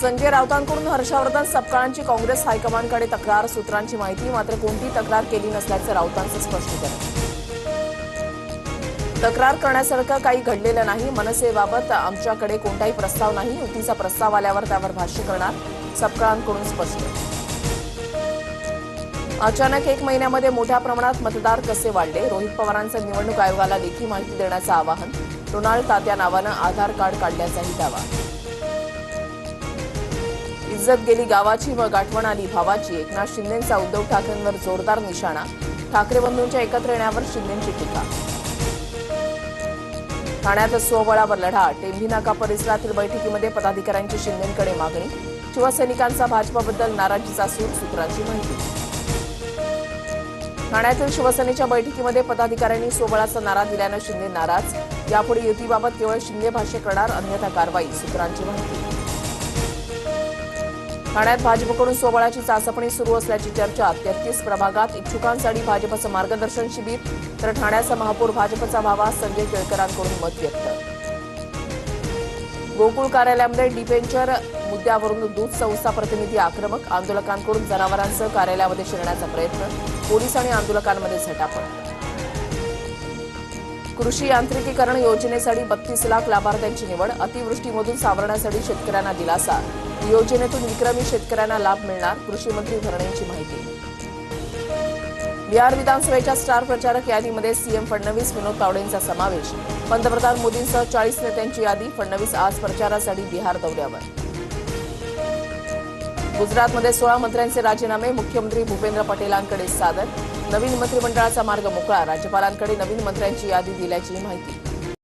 संजय राऊतांकडून हर्षवर्धन सपकाळांची काँग्रेस हायकमांडकडे तक्रार. सूत्रांची माहिती मात्र कोणती तक्रार केली नसल्याचं राऊतांचं स्पष्टीकरण तक्रार करण्यासारखं काही घडलेलं नाही. मनसेबाबत आमच्याकडे कोणताही प्रस्ताव नाही. युतीचा प्रस्ताव आल्यावर त्यावर भाष्य करणार सपकाळांकडून स्पष्ट. अचानक एक महिन्यामध्ये मोठ्या प्रमाणात मतदार कसे वाढले? रोहित पवारांचं निवडणूक आयोगाला लेखी माहिती देण्याचं आवाहन. डोनाल्ड तात्या नावानं आधार कार्ड काढल्याचाही दावा. इज्जत गेली गावाची व आठवण आली भावाची. एकनाथ शिंदेंचा उद्धव ठाकरेंवर जोरदार निशाणा. ठाकरे बंधूंच्या एकत्र येण्यावर शिंदेंची टीका. ठाण्यात स्वबळावर लढा. टेंभी नाका परिसरातील बैठकीमध्ये पदाधिकाऱ्यांची शिंदेंकडे मागणी. शिवसैनिकांचा भाजपाबद्दल नाराजीचा सूर सूत्रांची माहिती. ठाण्यातील शिवसेनेच्या बैठकीमध्ये पदाधिकाऱ्यांनी सोबळाचा नारा दिल्यानं शिंदे नाराज. यापुढे युतीबाबत केवळ शिंदे भाष्य करणार अन्यथा कारवाई सूत्रांची माहिती. ठाण्यात भाजपकडून सोबळाची चाचपणी सुरू असल्याची चर्चा तेहतीस प्रभागात इच्छुकांसाठी भाजपचं मार्गदर्शन शिबिर तर ठाण्याचा महापौर भाजपचा व्हावा संजय केळकरांकडून मत व्यक्त. गोकुळ कार्यालयामध्ये डिपेंचर मुद्द्यावरून दूध संस्था प्रतिनिधी आक्रमक आंदोलकांकडून जनावरांसह कार्यालयामध्ये शिरण्याचा प्रयत्न पोलीस आणि आंदोलकांमध्ये झटापट. कृषी यांत्रिकीकरण योजनेसाठी बत्तीस लाख लाभार्थ्यांची निवड अतिवृष्टीमधून सावरण्यासाठी शेतकऱ्यांना दिलासा. योजनेतून विक्रमी शेतकऱ्यांना लाभ मिळणार कृषीमंत्री धरणेंची भरणेंची माहिती. बिहार विधानसभेच्या स्टार प्रचारक यादीमध्ये सीएम फडणवीस विनोद तावडेंचा समावेश. पंतप्रधान मोदींसह चाळीस नेत्यांची यादी फडणवीस आज प्रचारासाठी बिहार दौऱ्यावर. गुजरातमध्ये सोळा मंत्र्यांचे राजीनामे. मुख्यमंत्री भूपेंद्र पटेलांकडे सादर. नवीन मंत्रिमंडळाचा मार्ग मोकळा. राज्यपालांकडे नवीन मंत्र्यांची यादी दिल्याची माहिती.